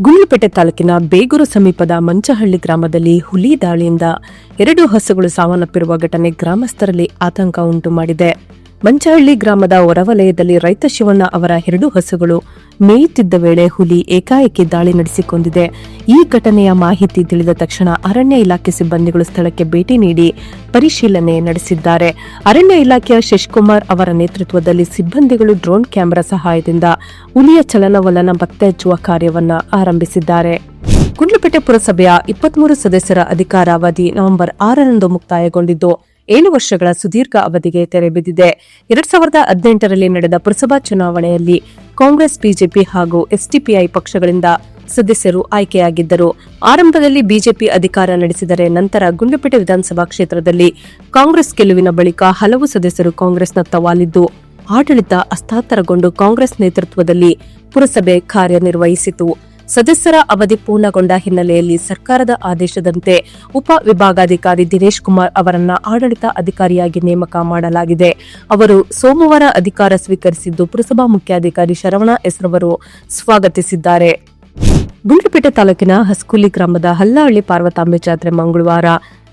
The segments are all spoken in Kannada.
ಗುಂಡ್ಲುಪೇಟೆ ತಾಲೂಕಿನ ಬೇಗೂರು ಸಮೀಪದ ಮಂಚಹಳ್ಳಿ ಗ್ರಾಮದಲ್ಲಿ ಹುಲಿ ದಾಳಿಯಿಂದ ಎರಡು ಹಸುಗಳು ಸಾವನ್ನಪ್ಪಿರುವ ಘಟನೆ ಗ್ರಾಮಸ್ಥರಲ್ಲಿ ಆತಂಕ ಉಂಟು ಮಾಡಿದೆ. ಮಂಚಹಳ್ಳಿ ಗ್ರಾಮದ ಹೊರವಲಯದಲ್ಲಿ ರೈತ ಶಿವಣ್ಣ ಅವರ ಎರಡು ಹಸುಗಳು ಮೇಯುತ್ತಿದ್ದ ವೇಳೆ ಹುಲಿ ಏಕಾಏಕಿ ದಾಳಿ ನಡೆಸಿಕೊಂಡಿದೆ. ಈ ಘಟನೆಯ ಮಾಹಿತಿ ತಿಳಿದ ತಕ್ಷಣ ಅರಣ್ಯ ಇಲಾಖೆ ಸಿಬ್ಬಂದಿಗಳು ಸ್ಥಳಕ್ಕೆ ಭೇಟಿ ನೀಡಿ ಪರಿಶೀಲನೆ ನಡೆಸಿದ್ದಾರೆ. ಅರಣ್ಯ ಇಲಾಖೆಯ ಶಶಿಕುಮಾರ್ ಅವರ ನೇತೃತ್ವದಲ್ಲಿ ಸಿಬ್ಬಂದಿಗಳು ಡ್ರೋನ್ ಕ್ಯಾಮೆರಾ ಸಹಾಯದಿಂದ ಹುಲಿಯ ಚಲನವಲನ ಪತ್ತೆ ಹಚ್ಚುವ ಕಾರ್ಯವನ್ನ ಆರಂಭಿಸಿದ್ದಾರೆ. ಕುಂಡ್ಲಪೇಟೆ ಪುರಸಭೆಯ ಇಪ್ಪತ್ಮೂರು ಸದಸ್ಯರ ಅಧಿಕಾರಾವಧಿ ನವೆಂಬರ್ ಆರರಂದು ಮುಕ್ತಾಯಗೊಂಡಿದ್ದು, ಏಳು ವರ್ಷಗಳ ಸುದೀರ್ಘ ಅವಧಿಗೆ ತೆರೆ ಬಿದ್ದಿದೆ. ಎರಡ್ ಸಾವಿರದ ಹದಿನೆಂಟರಲ್ಲಿ ನಡೆದ ಪುರಸಭಾ ಚುನಾವಣೆಯಲ್ಲಿ ಕಾಂಗ್ರೆಸ್, ಬಿಜೆಪಿ ಹಾಗೂ ಎಸ್ಡಿಪಿಐ ಪಕ್ಷಗಳಿಂದ ಸದಸ್ಯರು ಆಯ್ಕೆಯಾಗಿದ್ದರು. ಆರಂಭದಲ್ಲಿ ಬಿಜೆಪಿ ಅಧಿಕಾರ ನಡೆಸಿದರೆ ನಂತರ ಗುಂಡ್ಲುಪೇಟೆ ವಿಧಾನಸಭಾ ಕ್ಷೇತ್ರದಲ್ಲಿ ಕಾಂಗ್ರೆಸ್ ಗೆಲುವಿನ ಬಳಿಕ ಹಲವು ಸದಸ್ಯರು ಕಾಂಗ್ರೆಸ್ನತ್ತ ವಾಲಿದ್ದು ಆಡಳಿತ ಹಸ್ತಾಂತರಗೊಂಡು ಕಾಂಗ್ರೆಸ್ ನೇತೃತ್ವದಲ್ಲಿ ಪುರಸಭೆ ಕಾರ್ಯನಿರ್ವಹಿಸಿತು. ಸದಸ್ಯರ ಅವಧಿ ಪೂರ್ಣಗೊಂಡ ಹಿನ್ನೆಲೆಯಲ್ಲಿ ಸರ್ಕಾರದ ಆದೇಶದಂತೆ ಉಪ ವಿಭಾಗಾಧಿಕಾರಿ ದಿನೇಶ್ ಕುಮಾರ್ ಅವರನ್ನ ಆಡಳಿತ ಅಧಿಕಾರಿಯಾಗಿ ನೇಮಕ ಮಾಡಲಾಗಿದೆ. ಅವರು ಸೋಮವಾರ ಅಧಿಕಾರ ಸ್ವೀಕರಿಸಿದ್ದು ಪುರಸಭಾ ಮುಖ್ಯಾಧಿಕಾರಿ ಶರವಣ ಎಸ್ರವರು ಸ್ವಾಗತಿಸಿದ್ದಾರೆ. ಗುಂಡ್ಲುಪೇಟೆ ತಾಲೂಕಿನ ಹಸ್ಕೂಲಿ ಗ್ರಾಮದ ಹಲ್ಲಹಳ್ಳಿ ಪಾರ್ವತಾಂಬೆ ಜಾತ್ರೆ ಮಂಗಳವಾರ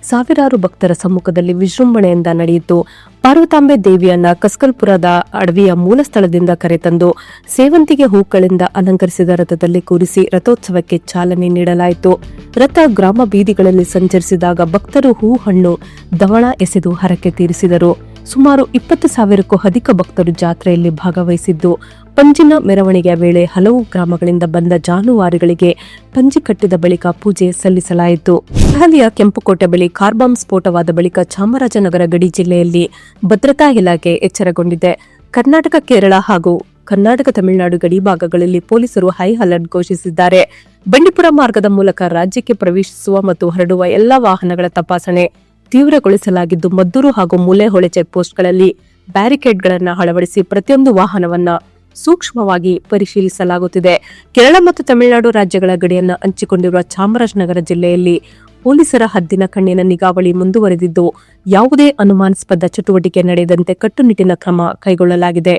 ಸಾವಿರಾರು ಭಕ್ತರ ಸಮ್ಮುಖದಲ್ಲಿ ವಿಜೃಂಭಣೆಯಿಂದ ನಡೆಯಿತು. ಪಾರ್ವತಾಂಬೆ ದೇವಿಯನ್ನ ಕಸ್ಕಲ್ಪುರದ ಅಡವಿಯ ಮೂಲ ಸ್ಥಳದಿಂದ ಕರೆತಂದು ಸೇವಂತಿಗೆ ಹೂಗಳಿಂದ ಅಲಂಕರಿಸಿದ ರಥದಲ್ಲಿ ಕೂರಿಸಿ ರಥೋತ್ಸವಕ್ಕೆ ಚಾಲನೆ ನೀಡಲಾಯಿತು. ರಥ ಗ್ರಾಮ ಬೀದಿಗಳಲ್ಲಿ ಸಂಚರಿಸಿದಾಗ ಭಕ್ತರು ಹೂ ಹಣ್ಣು ದವಣ ಎಸೆದು ಹರಕೆ ತೀರಿಸಿದರು. ಸುಮಾರು ಇಪ್ಪತ್ತು ಸಾವಿರಕ್ಕೂ ಅಧಿಕ ಭಕ್ತರು ಜಾತ್ರೆಯಲ್ಲಿ ಭಾಗವಹಿಸಿದ್ದು, ಪಂಜಿನ ಮೆರವಣಿಗೆಯ ವೇಳೆ ಹಲವು ಗ್ರಾಮಗಳಿಂದ ಬಂದ ಜಾನುವಾರುಗಳಿಗೆ ಪಂಜಿ ಕಟ್ಟಿದ ಬಳಿಕ ಪೂಜೆ ಸಲ್ಲಿಸಲಾಯಿತು. ದೆಹಲಿಯ ಕೆಂಪುಕೋಟೆ ಬಳಿ ಕಾರ್ಬಾಂಬ್ ಸ್ಫೋಟವಾದ ಬಳಿಕ ಚಾಮರಾಜನಗರ ಗಡಿ ಜಿಲ್ಲೆಯಲ್ಲಿ ಭದ್ರತಾ ಇಲಾಖೆ ಎಚ್ಚರಗೊಂಡಿದೆ. ಕರ್ನಾಟಕ, ಕೇರಳ ಹಾಗೂ ಕರ್ನಾಟಕ, ತಮಿಳುನಾಡು ಗಡಿ ಭಾಗಗಳಲ್ಲಿ ಪೊಲೀಸರು ಹೈ ಅಲರ್ಟ್ ಘೋಷಿಸಿದ್ದಾರೆ. ಬಂಡೀಪುರ ಮಾರ್ಗದ ಮೂಲಕ ರಾಜ್ಯಕ್ಕೆ ಪ್ರವೇಶಿಸುವ ಮತ್ತು ಹರಡುವ ಎಲ್ಲಾ ವಾಹನಗಳ ತಪಾಸಣೆ ತೀವ್ರಗೊಳಿಸಲಾಗಿದ್ದು ಮದ್ದೂರು ಹಾಗೂ ಮೂಲೆಹೊಳೆ ಚೆಕ್ಪೋಸ್ಟ್ಗಳಲ್ಲಿ ಬ್ಯಾರಿಕೇಡ್ಗಳನ್ನು ಅಳವಡಿಸಿ ಪ್ರತಿಯೊಂದು ವಾಹನವನ್ನ ಸೂಕ್ಷ್ಮವಾಗಿ ಪರಿಶೀಲಿಸಲಾಗುತ್ತಿದೆ. ಕೇರಳ ಮತ್ತು ತಮಿಳುನಾಡು ರಾಜ್ಯಗಳ ಗಡಿಯನ್ನು ಹಂಚಿಕೊಂಡಿರುವ ಚಾಮರಾಜನಗರ ಜಿಲ್ಲೆಯಲ್ಲಿ ಪೊಲೀಸರ ಹದ್ದಿನ ಕಣ್ಣಿನ ನಿಗಾವಳಿ ಮುಂದುವರೆದಿದ್ದು, ಯಾವುದೇ ಅನುಮಾನಾಸ್ಪದ ಚಟುವಟಿಕೆ ನಡೆಯದಂತೆ ಕಟ್ಟುನಿಟ್ಟಿನ ಕ್ರಮ ಕೈಗೊಳ್ಳಲಾಗಿದೆ.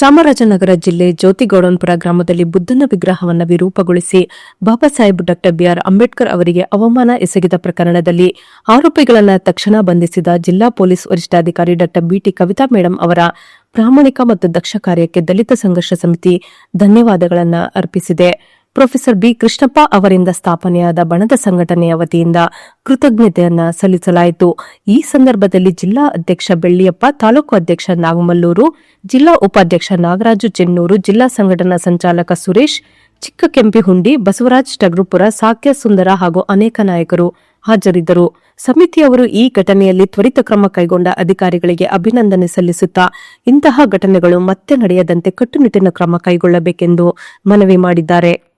ಚಾಮರಾಜನಗರ ಜಿಲ್ಲೆ ಜ್ಯೋತಿಗೌಡನ್ಪುರ ಗ್ರಾಮದಲ್ಲಿ ಬುದ್ಧನ ವಿಗ್ರಹವನ್ನು ವಿರೂಪಗೊಳಿಸಿ ಬಾಬಾ ಸಾಹೇಬ್ ಡಾ ಬಿಆರ್ ಅಂಬೇಡ್ಕರ್ ಅವರಿಗೆ ಅವಮಾನ ಎಸಗಿದ ಪ್ರಕರಣದಲ್ಲಿ ಆರೋಪಿಗಳನ್ನು ತಕ್ಷಣ ಬಂಧಿಸಿದ ಜಿಲ್ಲಾ ಪೊಲೀಸ್ ವರಿಷ್ಠಾಧಿಕಾರಿ ಡಾ ಬಿಟಿ ಕವಿತಾ ಮೇಡಂ ಅವರ ಪ್ರಾಮಾಣಿಕ ಮತ್ತು ದಕ್ಷ ಕಾರ್ಯಕ್ಕೆ ದಲಿತ ಸಂಘರ್ಷ ಸಮಿತಿ ಧನ್ಯವಾದಗಳನ್ನು ಅರ್ಪಿಸಿದೆ. ಪ್ರೊಫೆಸರ್ ಬಿ ಕೃಷ್ಣಪ್ಪ ಅವರಿಂದ ಸ್ಥಾಪನೆಯಾದ ಬಣದ ಸಂಘಟನೆಯ ವತಿಯಿಂದ ಕೃತಜ್ಞತೆಯನ್ನ ಸಲ್ಲಿಸಲಾಯಿತು. ಈ ಸಂದರ್ಭದಲ್ಲಿ ಜಿಲ್ಲಾ ಅಧ್ಯಕ್ಷ ಬೆಳ್ಳಿಯಪ್ಪ, ತಾಲೂಕು ಅಧ್ಯಕ್ಷ ನಾಗಮಲ್ಲೂರು, ಜಿಲ್ಲಾ ಉಪಾಧ್ಯಕ್ಷ ನಾಗರಾಜು ಚೆನ್ನೂರು, ಜಿಲ್ಲಾ ಸಂಘಟನಾ ಸಂಚಾಲಕ ಸುರೇಶ್, ಚಿಕ್ಕ ಕೆಂಪಿಹುಂಡಿ, ಬಸವರಾಜ್ ಟಗ್ರುಪುರ, ಸಾಕ್ಯ ಸುಂದರ ಹಾಗೂ ಅನೇಕ ನಾಯಕರು ಹಾಜರಿದ್ದರು. ಸಮಿತಿಯವರು ಈ ಘಟನೆಯಲ್ಲಿ ತ್ವರಿತ ಕ್ರಮ ಕೈಗೊಂಡ ಅಧಿಕಾರಿಗಳಿಗೆ ಅಭಿನಂದನೆ ಸಲ್ಲಿಸುತ್ತಾ ಇಂತಹ ಘಟನೆಗಳು ಮತ್ತೆ ನಡೆಯದಂತೆ ಕಟ್ಟುನಿಟ್ಟಿನ ಕ್ರಮ ಕೈಗೊಳ್ಳಬೇಕೆಂದು ಮನವಿ ಮಾಡಿದ್ದಾರೆ.